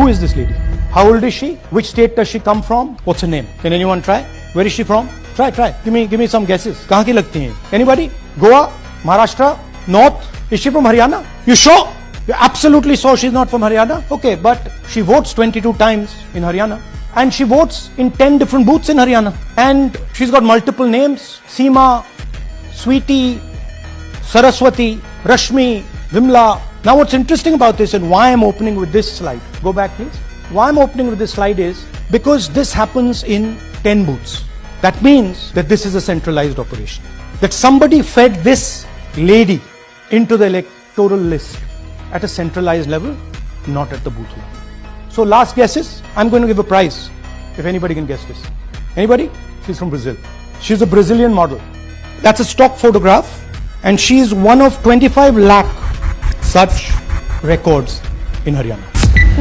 Who is this lady? How old is she? Which state does she come from? What's her name? Can anyone try? Where is she from? Try, try. Give me, give me some guesses. कहाँ की लगती हैं? Anybody? Goa? Maharashtra? North? Is she from Haryana? You sure? You absolutely sure she's not from Haryana? Okay, but she votes 22 times in Haryana. And she votes in 10 different booths in Haryana. And she's got multiple names. Seema, Sweetie, Saraswati, Rashmi, Vimla. now, what's interesting about this and why I'm opening with this slide, go back please. Why I'm opening with this slide is because this happens in 10 booths. That means that this is a centralized operation. That somebody fed this lady into the electoral list at a centralized level, not at the booth level. So, last guesses, I'm going to give a prize if anybody can guess this. Anybody? She's from Brazil. She's a Brazilian model. That's a stock photograph, and she is one of 25 lakh such records in Haryana.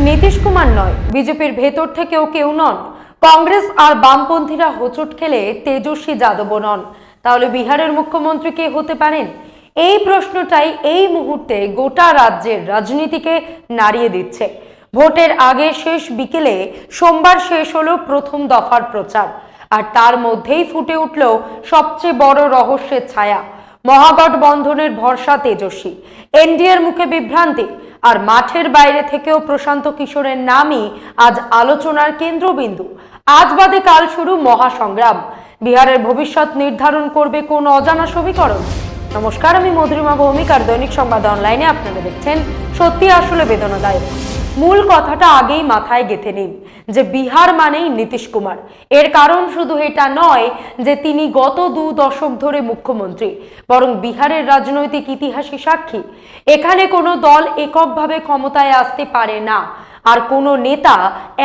Nitish Kumar নয়, বিজেপির ভেতর থেকেও কেউ নন। কংগ্রেস আর বামপন্থীরা হোঁচট খেলে তেজস্বী যাদবও নন। তাহলে বিহারের মুখ্যমন্ত্রী কে হতে পারেন? এই প্রশ্নটাই এই মুহূর্তে গোটা রাজ্যের রাজনীতিকে নাড়িয়ে দিচ্ছে। ভোটের আগে শেষ বিকেলে সোমবার শেষ হলো প্রথম দফার প্রচার। আর তার মধ্যেই ফুটে উঠল সবচেয়ে বড় রহস্যের ছায়া। মহাগঠবন্ধনের ভরসা তেজস্বী। এনডিএর মুখে বিভ্রান্তি। আর মাঠের বাইরে থেকেও প্রশান্ত কিশোরের নামই আজ আলোচনার কেন্দ্রবিন্দু। আজ বাদে কাল শুরু মহাসংগ্রাম। বিহারের ভবিষ্যৎ নির্ধারণ করবে কোন অজানা সমীকরণ? নমস্কার, আমি মধুরিমা ভৌমিক। আর দৈনিক সংবাদ অনলাইনে আপনারা দেখছেন সত্যি আসলে বেদনাদায়ক মূল কথাটা আগেই মাথায় গেঁথে নিন যে বিহার মানেই নীতিশ কুমার। এর কারণ শুধু এটা নয় যে তিনি গত দু দশক ধরে মুখ্যমন্ত্রী, বরং বিহারের রাজনৈতিক ইতিহাসই সাক্ষী। এখানে কোনো দল এককভাবে ক্ষমতায় আসতে পারে না, আর কোনো নেতা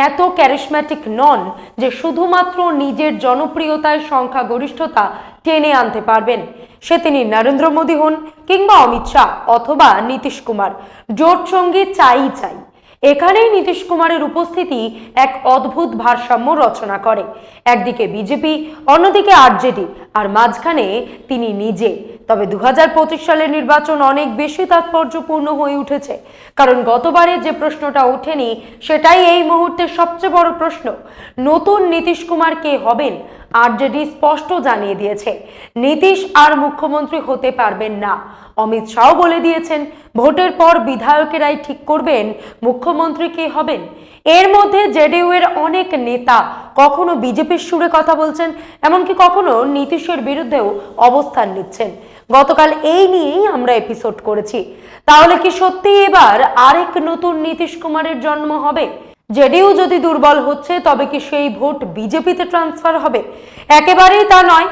এত ক্যারিসম্যাটিক নন যে শুধুমাত্র নিজের জনপ্রিয়তায় সংখ্যাগরিষ্ঠতা টেনে আনতে পারবেন। সে তিনি নরেন্দ্র মোদী হন কিংবা অমিত শাহ অথবা নীতিশ কুমার। জোট সঙ্গী চাই চাই। এখানেই নীতিশ কুমারের উপস্থিতি এক অদ্ভুত ভারসাম্য রচনা করে। একদিকে বিজেপি, অন্যদিকে আরজেডি, আর মাঝখানে তিনি নিজে। তবে দু হাজার পঁচিশ সালের নির্বাচন অনেক বেশি তাৎপর্যপূর্ণ হয়ে উঠেছে। কারণ গতবারে যে প্রশ্নটা ওঠেনি, সেটাই এই মুহূর্তে সবচেয়ে বড় প্রশ্ন। নতুন নীতিশ কুমার কে হবেন? আরজেডি স্পষ্ট জানিয়ে দিয়েছে, নীতিশ আর মুখ্যমন্ত্রী হতে পারবেন না। অমিত শাহ বলে দিয়েছেন, ভোটের পর বিধায়কেরাই ঠিক করবেন, মুখ্যমন্ত্রী কে হবেন। এর মধ্যে জেডিইউ এর অনেক নেতা কখনো বিজেপির সুরে কথা বলছেন, এমনকি কখনো নীতিশের বিরুদ্ধেও অবস্থান নিচ্ছেন। গতকাল এই নিয়েই আমরা এপিসোড করেছি। তাহলে কি সত্যি এবার আরেক নতুন নীতিশ কুমারের জন্ম হবে? জেডিইউ যদি দুর্বল হচ্ছে, তবে কি সেই ভোট বিজেপিতে ট্রান্সফার হবে? একেবারেই তা নয়।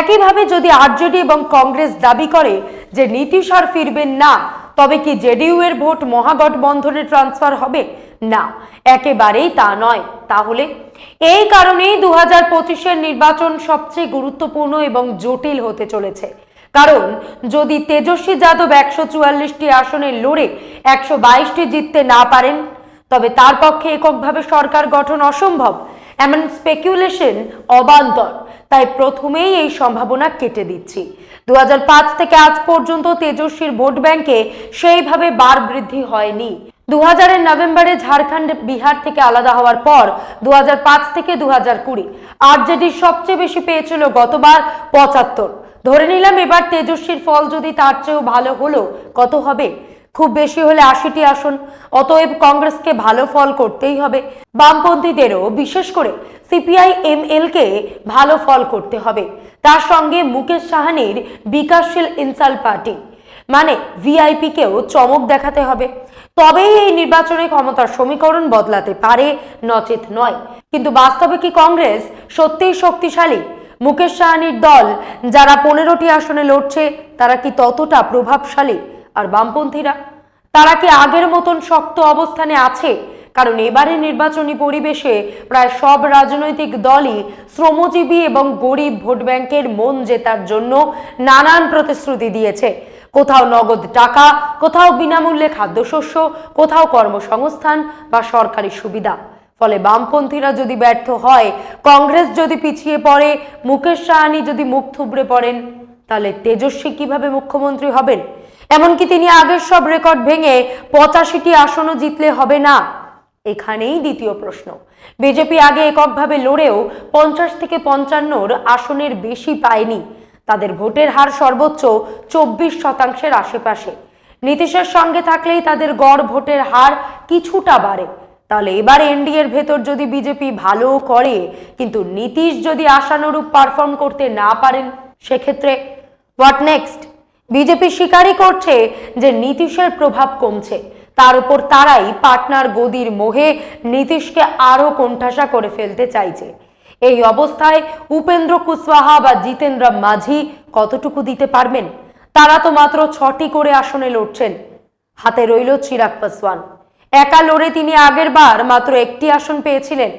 একইভাবে যদি আরজেডি এবং কংগ্রেস দাবি করে যে নীতিশ আর ফিরবেন না, তবে কি জেডিইউ এর ভোট মহাগঠবন্ধনে ট্রান্সফার হবে? না, একেবারেই তা নয়। তাহলে এই কারণেই দু হাজার পঁচিশের নির্বাচন সবচেয়ে গুরুত্বপূর্ণ এবং জটিল হতে চলেছে। কারণ যদি তেজস্বী যাদব একশো চুয়াল্লিশটি আসনে লড়ে, একশো বাইশটি জিততে না পারেন তবে তার পক্ষে এককভাবে সরকার গঠন অসম্ভব। এমন স্পেকুলেশন অবান্তর। তাই প্রথমেই এই সম্ভাবনা কেটে দিচ্ছি। দুহাজার পাঁচ থেকে আজ পর্যন্ত তেজস্বীর ভোট ব্যাংকে সেইভাবে বার বৃদ্ধি হয়নি। দু হাজারের নভেম্বরে ঝাড়খণ্ড, বিহার থেকে আলাদা হওয়ার পর দু হাজার পাঁচ থেকে দু হাজার কুড়ি। আরজেডি সবচেয়ে বেশি পেয়েছিল গতবার পঁচাত্তর। ধরে নিলাম এবার তেজস্বীর ফল যদি তার চেয়েও ভালো হলো, কত হবে? খুব বেশি হলে আশিটি আসন। অতএব কংগ্রেসকে ভালো ফল করতেই হবে। বামপন্থীদেরও, বিশেষ করে সিপিআই এমএল কে ভালো ফল করতে হবে। তার সঙ্গে মুকেশ সাহানির বিকাশশীল ইনসাল পার্টি মানে ভিআইপি কেও চমক দেখাতে হবে। তবেই এই নির্বাচনে ক্ষমতার সমীকরণ বদলাতে পারে নচেত নয়। কিন্তু বাস্তবে কি কংগ্রেস সত্যিই শক্তিশালী? মুকেশ সাহানির দল যারা পনেরোটি আসনে লড়ছে, তারা কি ততটা প্রভাবশালী? আর বামপন্থীরা? তারা কি আগের মতন শক্ত অবস্থানে আছে? কারণ এবারে নির্বাচনী পরিবেশে প্রায় সব রাজনৈতিক দলই শ্রমজীবী এবং গরিব ভোট ব্যাংকের মন জেতার জন্য নানান প্রতিশ্রুতি দিয়েছে। কোথাও নগদ টাকা, কোথাও বিনামূল্যে খাদ্যশস্য, কোথাও কর্মসংস্থান বা সরকারি সুবিধা। ফলে বামপন্থীরা যদি ব্যর্থ হয়, কংগ্রেস যদি পিছিয়ে পড়ে, মুকেশ সাহানি যদি মুখ থুবড়ে পড়েন, তাহলে তেজস্বী কীভাবে মুখ্যমন্ত্রী হবেন? এমনকি তিনি আগের সব রেকর্ড ভেঙে পঁচাশিটি আসনও জিতলে হবে না। এখানেই দ্বিতীয় প্রশ্ন। বিজেপি আগে এককভাবে লড়েও পঞ্চাশ থেকে পঞ্চান্নর আসনের বেশি পায়নি। তাদের ভোটের হার সর্বোচ্চ চব্বিশ শতাংশের আশেপাশে। নীতিশের সঙ্গে থাকলেই তাদের গড় ভোটের হার কিছুটা বাড়ে। তাহলে এবার এনডিএর ভেতর যদি বিজেপি ভালো করে, কিন্তু নীতিশ যদি আশানুরূপ পারফর্ম করতে না পারেন, সেক্ষেত্রে হোয়াট নেক্সট? বিজেপি স্বীকারই করছে যে নীতিশের প্রভাব কমছে। তার উপর তারাই পাটনার গদির মোহে নীতিশকে আরও কোণঠাসা করে ফেলতে চাইছে। এই অবস্থায় উপেন্দ্র কুশওয়াহা বা জিতেন্দ্র মাঝি কতটুকু দিতে পারবেন? তারা তো মাত্র ছটি করে আসনে লড়ছেন। হাতে রইল চিরাগ পাসওয়ান। একা লড়ে তিনি আগের বার মাত্র একটি আসন পেয়েছিলেন।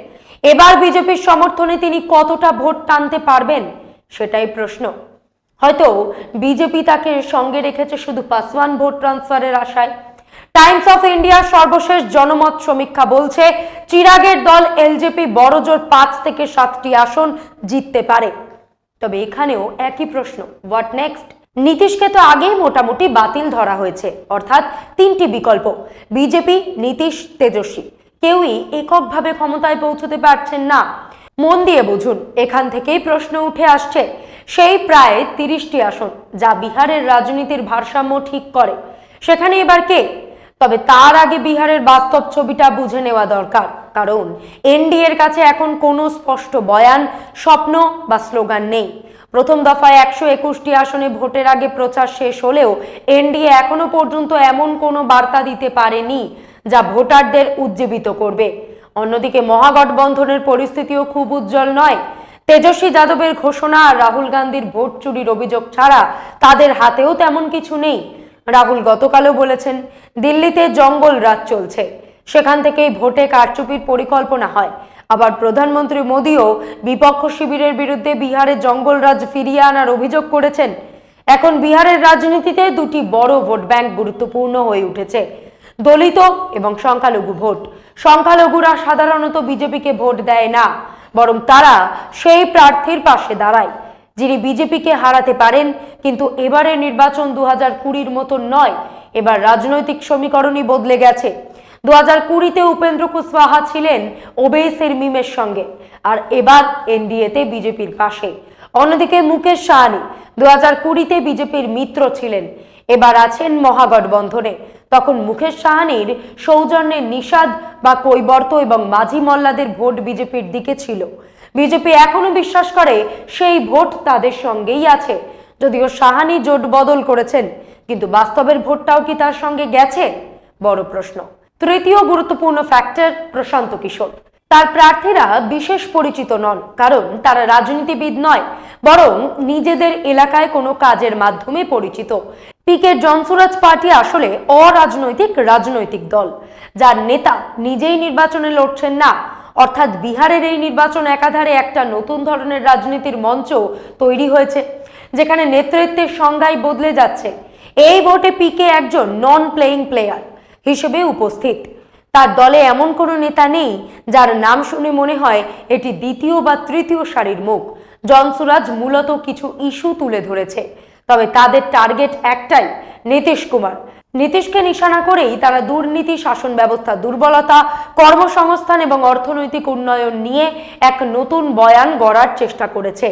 এবার বিজেপির সমর্থনে তিনি কতটা ভোট টানতে পারবেন, সেটাই প্রশ্ন। হয়তো বিজেপি তাকে সঙ্গে রেখেছে শুধু পাসওয়ান ভোট ট্রান্সফারের আশায়। টাইমস অফ ইন্ডিয়ার সর্বশেষ জনমত সমীক্ষা বলছে, চিরাগের দল এলজেপি বড়জোর পাঁচ থেকে সাতটি আসন জিততে পারে। তবে এখানেও একই প্রশ্ন, হোয়াট নেক্সট? নীতিশকে তো আগেই মোটামুটি বাতিল ধরা হয়েছে, অর্থাৎ তিনটি বিকল্প, বিজেপি, নীতিশ, তেজস্বী। কেউই এককভাবে ক্ষমতায় পৌঁছতে পারছেন না। মন দিয়ে বুঝুন, এখান থেকেই প্রশ্ন উঠে আসছে সেই প্রায় তিরিশটি আসন যা বিহারের রাজনীতির ভারসাম্য ঠিক করে। সেখানে এবার কে? তবে তার আগে বিহারের বাস্তব ছবিটা বুঝে নেওয়া দরকার। কারণ এনডিএর কাছে এখন কোনো স্পষ্ট বয়ান, স্বপ্ন বা স্লোগান নেই। প্রথম দফায় একশো একুশটি আসনে ভোটের আগে প্রচার শেষ হলেও এনডিএ এখনও পর্যন্ত এমন কোনো বার্তা দিতে পারেনি যা ভোটারদের উজ্জীবিত করবে। অন্যদিকে মহাগঠবন্ধনের পরিস্থিতিও খুব উজ্জ্বল নয়। তেজস্বী যাদবের ঘোষণা আর রাহুল গান্ধীর ভোট চুরির অভিযোগ ছাড়া তাদের হাতেও তেমন কিছু নেই। রাহুল গতকালও বলেছেন, দিল্লিতে জঙ্গল রাজ চলছে। সেখান থেকেই ভোটে কারচুপির পরিকল্পনা হয়। আবার প্রধানমন্ত্রী মোদীও বিপক্ষ শিবিরের বিরুদ্ধে বিহারে জঙ্গলরাজ ফিরিয়ে আনার অভিযোগ করেছেন। এখন বিহারের রাজনীতিতে দুটি বড় ভোট ব্যাংক গুরুত্বপূর্ণ হয়ে উঠেছে। দলিত এবং সংখ্যালঘু ভোট। সংখ্যালঘুরা সাধারণত বিজেপিকে ভোট দেয় না। বরং তারা সেই প্রার্থীর পাশে দাঁড়ায়, যিনি বিজেপিকে হারাতে পারেন, কিন্তু এবারের নির্বাচন দু হাজার কুড়ির মতন নয়। এবার রাজনৈতিক সমীকরণই বদলে গেছে। দু হাজার কুড়িতে উপেন্দ্র কুশওয়াহা ছিলেন ওবেসের মিমের সঙ্গে, আর এবার এনডিএতে বিজেপির পাশে। অন্যদিকে মুকেশ সাহানি দু হাজার কুড়িতে বিজেপির মিত্র ছিলেন, এবার আছেন মহাগঠবন্ধনে। তখন মুকেশ সাহানির সৌজন্যের নিষাদ বা কৈবর্ত এবং মাঝি মল্লাদের ভোট বিজেপির দিকে ছিল। বিজেপি এখনও বিশ্বাস করে সেই ভোট তাদের সঙ্গেই আছে। যদিও সাহানি জোট বদল করেছেন, কিন্তু বাস্তবের ভোটটাও কি তার সঙ্গে গেছে? বড় প্রশ্ন। তৃতীয় গুরুত্বপূর্ণ ফ্যাক্টর প্রশান্ত কিশোর। তার প্রার্থীরা বিশেষ পরিচিত নন, কারণ তারা রাজনীতিবিদ নয়, বরং নিজেদের এলাকায় কোনো কাজের মাধ্যমে পরিচিত। পিকে জনসুরাজ পার্টি আসলে অরাজনৈতিক রাজনৈতিক দল। যার নেতা নিজেই নির্বাচনে লড়ছেন না। অর্থাৎ বিহারের এই নির্বাচন একাধারে একটা নতুন ধরনের রাজনীতির মঞ্চ তৈরি হয়েছে, যেখানে নেতৃত্বের সংজ্ঞাই বদলে যাচ্ছে। এই ভোটে পিকে একজন নন প্লেয়িং প্লেয়ার হিসেবে উপস্থিত। তার দলে এমন কোনো নেতা নেই, যার নাম শুনে মনে হয় এটি দ্বিতীয় বা তৃতীয় সারির মুখ। জনসুরাজ মূলত কিছু ইস্যু তুলে ধরেছে। তবে তাদের টার্গেট একটাই, নীতিশ কুমার। নীতিশকে নিশানা করেই তারা দুর্নীতি, শাসন ব্যবস্থা, দুর্বলতা, কর্মসংস্থান এবং অর্থনৈতিক উন্নয়ন নিয়ে এক নতুন বয়ান গড়ার চেষ্টা করেছে।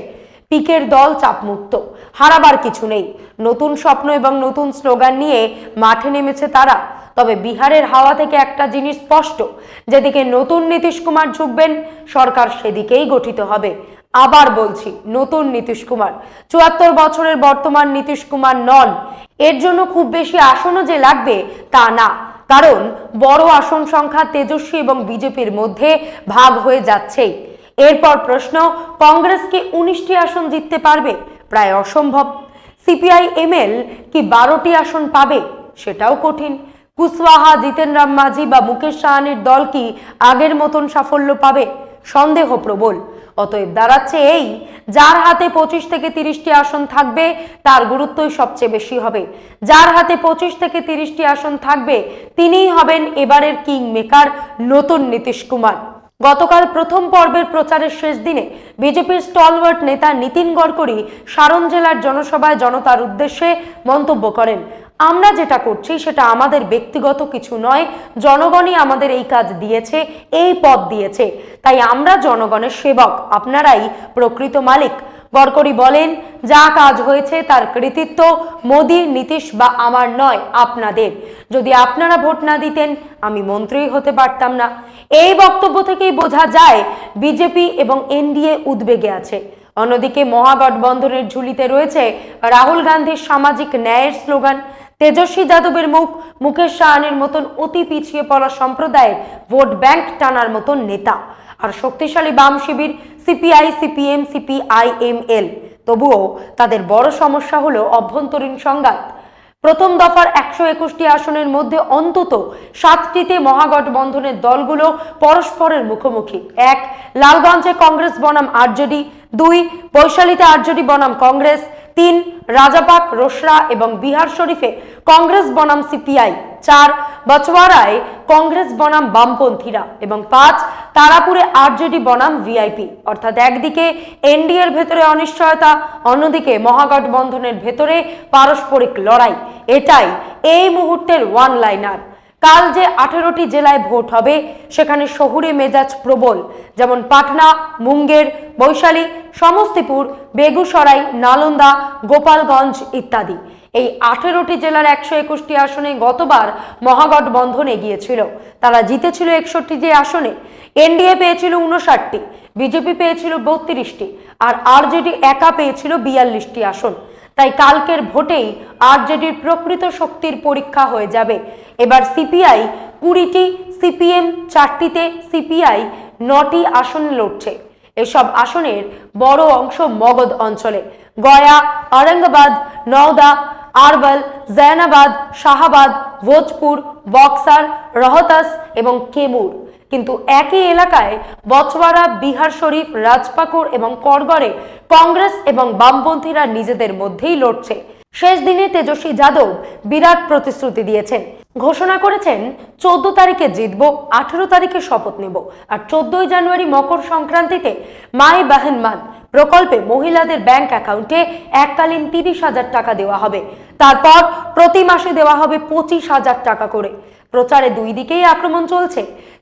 পিকের দল চাপমুক্ত, হারাবার কিছু নেই। নতুন স্বপ্ন এবং নতুন স্লোগান নিয়ে মাঠে নেমেছে তারা। তবে বিহারের হাওয়া থেকে একটা জিনিস স্পষ্ট, যেদিকে নতুন নীতিশ কুমার ঝুঁকবেন, সরকার সেদিকেই গঠিত হবে। আবার বলছি, নতুন নীতিশ কুমার। চুয়াত্তর বছরের বর্তমান নীতিশ কুমার নন। এর জন্য খুব বেশি আসনও যে লাগবে, তা না। কারণ বড় আসন সংখ্যা তেজস্বী এবং বিজেপির মধ্যে ভাগ হয়ে যাচ্ছেই। এরপর প্রশ্ন, কংগ্রেস কি উনিশটি আসন জিততে পারবে? প্রায় অসম্ভব। সিপিআই এমএল কি বারোটি আসন পাবে? সেটাও কঠিন। কুসওয়াহা জিতেন রাম মাঝি বা মুকেশ সাহানির দল কি আগের মতন সাফল্য পাবে? সন্দেহ প্রবল। অতএব দাঁড়াচ্ছে এই, যার হাতে পঁচিশ থেকে তিরিশটি আসন থাকবে, তার গুরুত্বই সবচেয়ে বেশি হবে। যার হাতে পঁচিশ থেকে তিরিশটি আসন থাকবে, তিনিই হবেন এবারের কিং মেকার নতুন নীতিশ কুমার। গতকাল প্রথম পর্বের প্রচারের শেষ দিনে বিজেপির স্টলওয়ার্ট নেতা নীতিন গড়করি সারণ জেলার জনসভায় জনতার উদ্দেশ্যে মন্তব্য করেন। আমরা যেটা করছি সেটা আমাদের ব্যক্তিগত কিছু নয়, জনগণই আমাদের এই কাজ দিয়েছে, এই পদ দিয়েছে। তাই আমরা জনগণের সেবক, আপনারাই প্রকৃত মালিক। গডকরি বলেন, যা কাজ হয়েছে তার কৃতিত্ব মোদী, নীতিশ বা আমার নয়, আপনাদের। যদি আপনারা ভোট না দিতেন, আমি মন্ত্রী হতে পারতাম না। এই বক্তব্য থেকেই বোঝা যায়, বিজেপি এবং এনডিএ উদ্বেগে আছে। অন্যদিকে মহাগঠবন্ধনের ঝুলিতে রয়েছে রাহুল গান্ধীর সামাজিক ন্যায়ের স্লোগান। তেজস্বী যাদবের মুখ, মুকেশ সাহানের মতন অতি পিছিয়ে পড়া সম্প্রদায়ের ভোট ব্যাংক টানার মতন নেতা। আর শক্তিশালী বাম শিবির, সিপিআই, সিপিএম, সিপিআইএমএল। তবুও তাদের বড় সমস্যা হলো অভ্যন্তরীণ সংঘাত। প্রথম দফার একশো একুশটি আসনের মধ্যে অন্তত সাতটিতে মহাগঠবন্ধনের দলগুলো পরস্পরের মুখোমুখি। এক, লালগঞ্জে কংগ্রেস বনাম আরজেডি। দুই, বৈশালীতে আরজেডি বনাম কংগ্রেস। তিন, রাজাপাক, রোসরা এবং বিহার শরীফে কংগ্রেস বনাম সিপিআই, চার, বচওয়ারায় কংগ্রেস বনাম বামপন্থীরা এবং পাঁচ, তারাপুরে আরজেডি বনাম ভিআইপি। অর্থাৎ একদিকে এনডিএর ভেতরে অনিশ্চয়তা, অন্যদিকে মহাগঠবন্ধনের ভেতরে পারস্পরিক লড়াই। এটাই এই মুহূর্তের ওয়ান লাইনার কাল যে আঠেরোটি জেলায় ভোট হবে, সেখানে শহুরে মেজাজ প্রবল। যেমন পাটনা, মুঙ্গের, বৈশালী, সমস্তিপুর, বেগুসরাই, নালন্দা, গোপালগঞ্জ ইত্যাদি। এই আঠেরোটি জেলার একশো একুশটি আসনে গতবার মহাগঠবন্ধন এগিয়েছিল। তারা জিতেছিল একষট্টি যে আসনে। এনডিএ পেয়েছিল উনষাটটি বিজেপি পেয়েছিল বত্রিশটি, আর আরজেডি একা পেয়েছিল বিয়াল্লিশটি আসন। তাই কালকের ভোটেই আরজেডির প্রকৃত শক্তির পরীক্ষা হয়ে যাবে। এবার সিপিআই কুড়িটি সিপিএম, চারটিতে সিপিআই, নটি আসনে লড়ছে। এসব আসনের বড় অংশ মগধ অঞ্চলে। গয়া আরঙ্গাবাদ নওদা, আরবল জৈনাবাদ শাহাবাদ, ভোজপুর, বক্সার, রহতাস এবং কেমুর। কিন্তু একই এলাকায় বচওয়ারা বিহার শরীফ রাজপাকুর এবং করগড়ে কংগ্রেস এবং বামপন্থীরা নিজেদের মধ্যেই লড়ছে। শেষ দিনে তেজস্বী যাদব বিরাট প্রতিশ্রুতি দিয়েছেন। ঘোষণা করেছেন, চোদ্দ তারিখে জিতব, আঠেরো তারিখে শপথ নেব, আর চোদ্দই জানুয়ারি মকর সংক্রান্তিতে মাই বাহেন মান প্রকল্পে মহিলাদের ব্যাংক অ্যাকাউন্টে এককালীন তিরিশ হাজার টাকা দেওয়া হবে। তারপর প্রতি মাসে দেওয়া হবে পঁচিশ হাজার টাকা করে। প্রচারে দুই দিকেই আক্রমণ চলছে।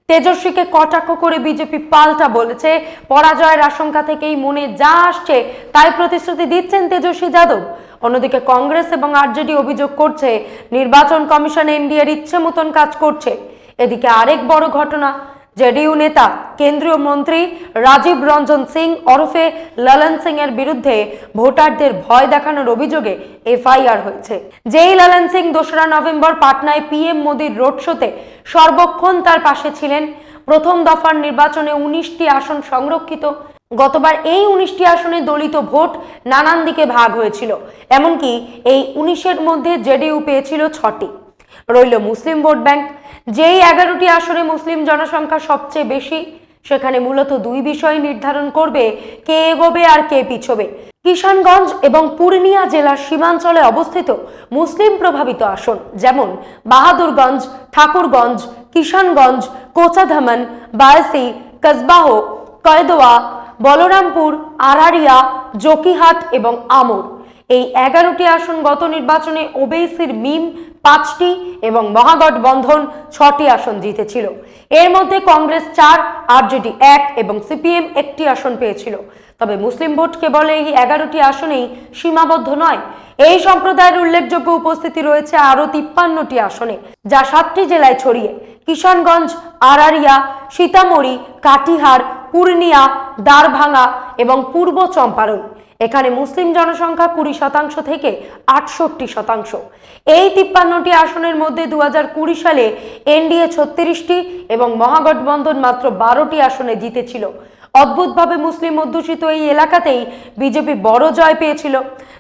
তেজস্বীকে কটাক্ষ করে বিজেপি পাল্টা বলেছে, পরাজয়ের আশঙ্কা থেকেই মনে যা আসছে তাই প্রতিশ্রুতি দিচ্ছেন তেজস্বী যাদব। অন্যদিকে কংগ্রেস এবং আরজেডি অভিযোগ করছে, নির্বাচন কমিশন এনডিএর ইচ্ছে মতন কাজ করছে। এদিকে আরেক বড় ঘটনা জেডিইউ নেতা, কেন্দ্রীয় মন্ত্রী রাজীব রঞ্জন সিং ওরফে লালন সিং এর বিরুদ্ধে ভোটারদের ভয় দেখানোর অভিযোগে এফআইআর হয়েছে। যেই লালন সিং দোসরা নভেম্বর পাটনায় পিএম মোদীর রোড শোতে সর্বক্ষণ তার পাশে ছিলেন। প্রথম দফার নির্বাচনে উনিশটি আসন সংরক্ষিত। গতবার এই উনিশটি আসনে দলিত ভোট নানান দিকে ভাগ হয়েছিল। এমনকি এই উনিশের মধ্যে জেডিইউ পেয়েছিল ছটি। রইল মুসলিম ভোট ব্যাংক। যেই এগারোটি আসনে মুসলিম জনসংখ্যা সবচেয়ে বেশি, সেখানে মূলত দুই বিষয় নির্ধারণ করবে, কে এগোবে আর কে পিছবে। কিষানগঞ্জ এবং পূর্ণিয়া জেলার সীমাঞ্চলে অবস্থিত মুসলিম প্রভাবিত আসন যেমন বাহাদুরগঞ্জ, ঠাকুরগঞ্জ, কিষানগঞ্জ, কোচাধামন বায়াসি কসবাহ কয়দোয়া, বলরামপুর আরারিয়া জকিহাট এবং আমর। এই এগারোটি আসন গত নির্বাচনে ওবেসির মিম পাঁচটি এবং মহাগঠবন্ধন ছটি আসন জিতেছিল। এর মধ্যে কংগ্রেস চার, আরজেডি এক এবং সিপিএম একটি আসন পেয়েছিল। তবে মুসলিম ভোট কেবল এই এগারোটি আসনেই সীমাবদ্ধ নয়। এই সম্প্রদায়ের উল্লেখযোগ্য উপস্থিতি রয়েছে আরও তিপ্পান্নটি আসনে, যা সাতটি জেলায় ছড়িয়ে। কিষানগঞ্জ আরারিয়া সীতামড়ি কাটিহার, পূর্ণিয়া দ্বারভাঙা এবং পূর্ব চম্পারণ। এখানে মুসলিম জনসংখ্যা কুড়ি শতাংশ থেকে আটষট্টি শতাংশ। এই তিপ্পান্নটি আসনের মধ্যে দু সালে এনডিএ ছত্রিশটি এবং মহাগঠবন্ধন মাত্র বারোটি আসনে জিতেছিল। অদ্ভুতভাবে মুসলিম অধ্যুষিত এই এলাকাতেই বিজেপি বড় জয় পেয়েছিল।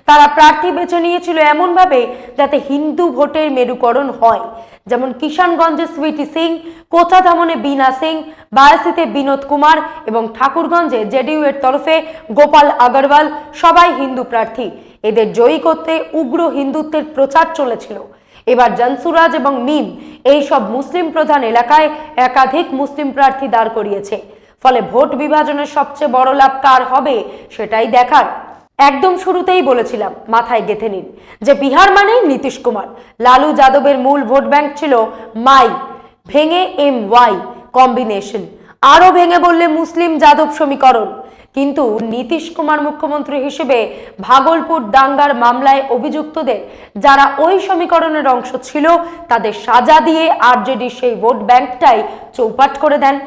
তারা প্রার্থী বেছে নিয়েছিল এমনভাবে যাতে হিন্দু ভোটের মেরুকরণ হয়। যেমন কিষানগঞ্জে সুইটি সিং, কোচাধামনে বীণা সিং বায়াসিতে বিনোদ কুমার এবং ঠাকুরগঞ্জে জেডিইউ এর তরফে গোপাল আগরওয়াল সবাই হিন্দু প্রার্থী। এদের জয়ী করতে উগ্র হিন্দুত্বের প্রচার চলেছিল। এবার জনসুরাজ এবং মিম এই সব মুসলিম প্রধান এলাকায় একাধিক মুসলিম প্রার্থী দাঁড় করিয়েছে। ফলে ভোট বিভাজনের সবচেয়ে বড় লাভ কার হবে সেটাই দেখার। একদম শুরুতেই বলেছিলাম, মাথায় গেথে নিন। যে বিহার মানেই নীতিশ কুমার। লালু যাদবের মূল ভোট ব্যাংক ছিল মাই, ভেঙে এম ওয়াই কম্বিনেশন। আরও ভেঙে বললে মুসলিম যাদব সমীকরণ। কিন্তু নীতিশ কুমার মুখ্যমন্ত্রী হিসেবে ভাগলপুর দাঙ্গার মামলায় অভিযুক্তদের, যারা ওই সমীকরণের অংশ ছিল, তাদের সাজা দিয়ে আরজেডি সেই ভোট ব্যাংকটাই চৌপাট করে দেন।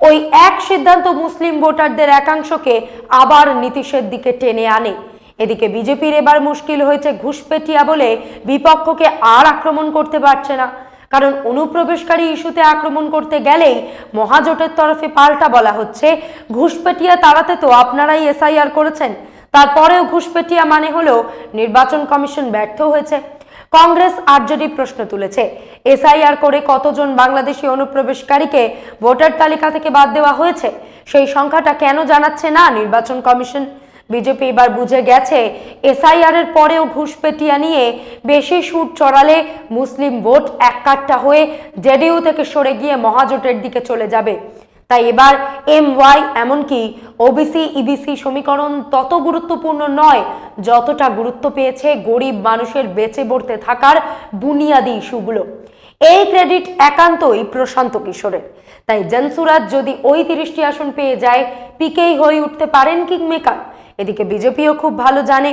ওই এক সিদ্ধান্ত মুসলিম ভোটারদের একাংশকে আবার নীতিশের দিকে টেনে আনে। এদিকে বিজেপির এবার মুশকিল হয়েছে ঘুষপেটিয়া বলে বিপক্ষকে আর আক্রমণ করতে পারছে না। কারণ অনুপ্রবেশকারী ইস্যুতে আক্রমণ করতে গেলেই মহাজোটের তরফে পাল্টা বলা হচ্ছে, ঘুষপেটিয়া তাড়াতে তো আপনারাই এসআইআর করেছেন। তারপরেও ঘুষপেটিয়া মানে হলো নির্বাচন কমিশন ব্যর্থ হয়েছে। কংগ্রেস আরজেডি প্রশ্ন তুলেছে। এসআইআর করে কতজন বাংলাদেশি অনুপ্রবেশকারীকে ভোটার তালিকা থেকে বাদ দেওয়া হয়েছে, সেই সংখ্যাটা কেন জানাচ্ছে না নির্বাচন কমিশন? বিজেপি এবার বুঝে গেছে, এসআইআর এর পরেও ঘুষপেটিয়া নিয়ে বেশি সুর চড়ালে মুসলিম ভোট এক এককাট্টা হয়ে জেডিইউ থেকে সরে গিয়ে মহাজোটের দিকে চলে যাবে। তাই এবার এম ওয়াই এমনকি ওবিসি ইবিসি সমীকরণ তত গুরুত্বপূর্ণ নয়, যতটা গুরুত্ব পেয়েছে গরিব মানুষের বেঁচে পড়তে থাকার বুনিয়াদি ইস্যুগুলো। এই ক্রেডিট একান্তই প্রশান্ত কিশোরের। তাই জনসুরাজ যদি ওই তিরিশটি আসন পেয়ে যায়, পিকেই হয়ে উঠতে পারেন কিং মেকার। এদিকে বিজেপিও খুব ভালো জানে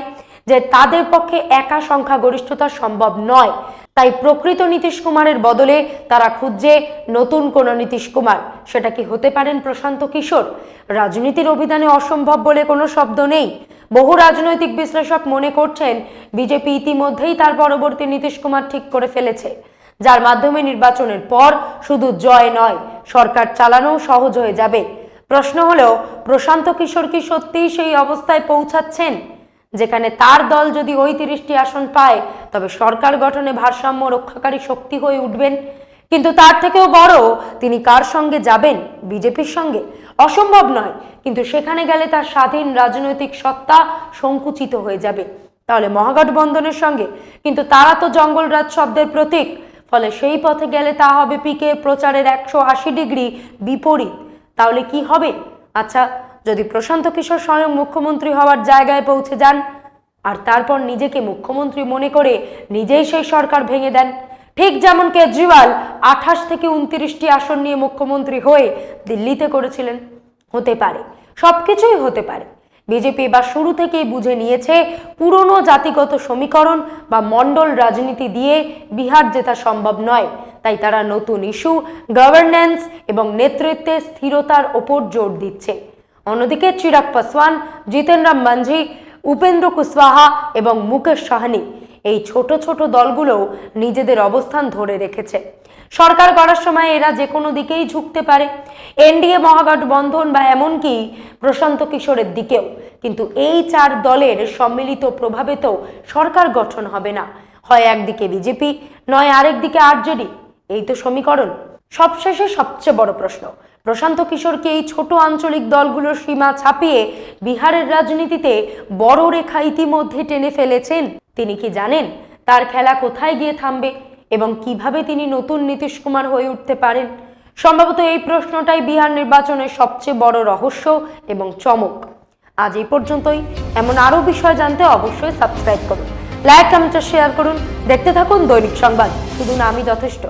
যে তাদের পক্ষে একা সংখ্যাগরিষ্ঠতা সম্ভব নয়। তাই প্রকৃত নীতিশ কুমারের বদলে তারা খুঁজছে নতুন কোন নীতিশ কুমার। সেটা কি হতে পারেন প্রশান্ত কিশোর? রাজনীতির অভিধানে অসম্ভব বলে কোনো শব্দ নেই। বহু রাজনৈতিক বিশ্লেষক মনে করছেন, বিজেপি ইতিমধ্যেই তার পরবর্তী নীতিশ কুমার ঠিক করে ফেলেছে। যার মাধ্যমে নির্বাচনের পর শুধু জয় নয়, সরকার চালানো সহজ হয়ে যাবে। প্রশ্ন হলেও, প্রশান্ত কিশোর কি সত্যিই সেই অবস্থায় পৌঁছাচ্ছেন? যেখানে তার দল যদি ওই তিরিশটি আসন পায়, তবে সরকার গঠনে ভারসাম্য রক্ষাকারী শক্তি হয়ে উঠবেন। কিন্তু তার থেকেও বড়, তিনি কার সঙ্গে যাবেন? বিজেপির সঙ্গে? অসম্ভব নয়, কিন্তু সেখানে গেলে তার স্বাধীন রাজনৈতিক সত্তা সংকুচিত হয়ে যাবে। তাহলে মহাগঠবন্ধনের সঙ্গে? কিন্তু তারা তো জঙ্গলরাজ শব্দের প্রতীক, ফলে সেই পথে গেলে তা হবে পিকে প্রচারের একশো আশি ডিগ্রি বিপরীত। তাহলে কি হবে? আচ্ছা যদি প্রশান্ত কিশোর স্বয়ং মুখ্যমন্ত্রী হওয়ার জায়গায় পৌঁছে যান, আর তারপর নিজেকে মুখ্যমন্ত্রী মনে করে নিজেই সেই সরকার ভেঙে দেন। ঠিক যেমন কেজরিওয়াল আঠাশ থেকে উনত্রিশটি আসন নিয়ে মুখ্যমন্ত্রী হয়ে দিল্লিতে করেছিলেন। হতে পারে, সবকিছুই হতে পারে। বিজেপি এবার শুরু থেকেই বুঝে নিয়েছে, পুরনো জাতিগত সমীকরণ বা মণ্ডল রাজনীতি দিয়ে বিহার জেতা সম্ভব নয়। তাই তারা নতুন ইস্যু গভর্নেন্স এবং নেতৃত্বে স্থিরতার ওপর জোর দিচ্ছে। অন্যদিকে চিরাগ পাসওয়ান জিতেন রাম মাঞ্ঝি, উপেন্দ্র কুশওয়াহা এবং মুকেশ সাহানি এই ছোট ছোট দলগুলো নিজেদের অবস্থান ধরে রেখেছে। সরকার করার সময় এরা যে কোনো দিকেই ঝুঁকতে পারে। এনডিএ মহাগঠবন্ধন বা এমনকি প্রশান্ত কিশোরের দিকেও। কিন্তু এই চার দলের সম্মিলিত প্রভাবে তো সরকার গঠন হবে না। হয় একদিকে বিজেপি, নয় আরেক দিকে আরজেডি। এই তো সমীকরণ। সবশেষে সবচেয়ে বড় প্রশ্ন প্রশান্ত কিশোরকে এই ছোট আঞ্চলিক দলগুলোর সীমা ছাপিয়ে বিহারের রাজনীতিতে বড় রেখা ইতিমধ্যে টেনে ফেলেছেন। তিনি কি জানেন তার খেলা কোথায় গিয়ে থামবে এবং কীভাবে তিনি নতুন নীতিশ কুমার হয়ে উঠতে পারেন? সম্ভবত এই প্রশ্নটাই বিহার নির্বাচনের সবচেয়ে বড় রহস্য এবং চমক। আজ এই পর্যন্তই। এমন আরও বিষয় জানতে অবশ্যই সাবস্ক্রাইব করুন। লাইক, কমেন্ট শেয়ার করুন। দেখতে থাকুন দৈনিক সংবাদ। শুধু আমি যথেষ্ট।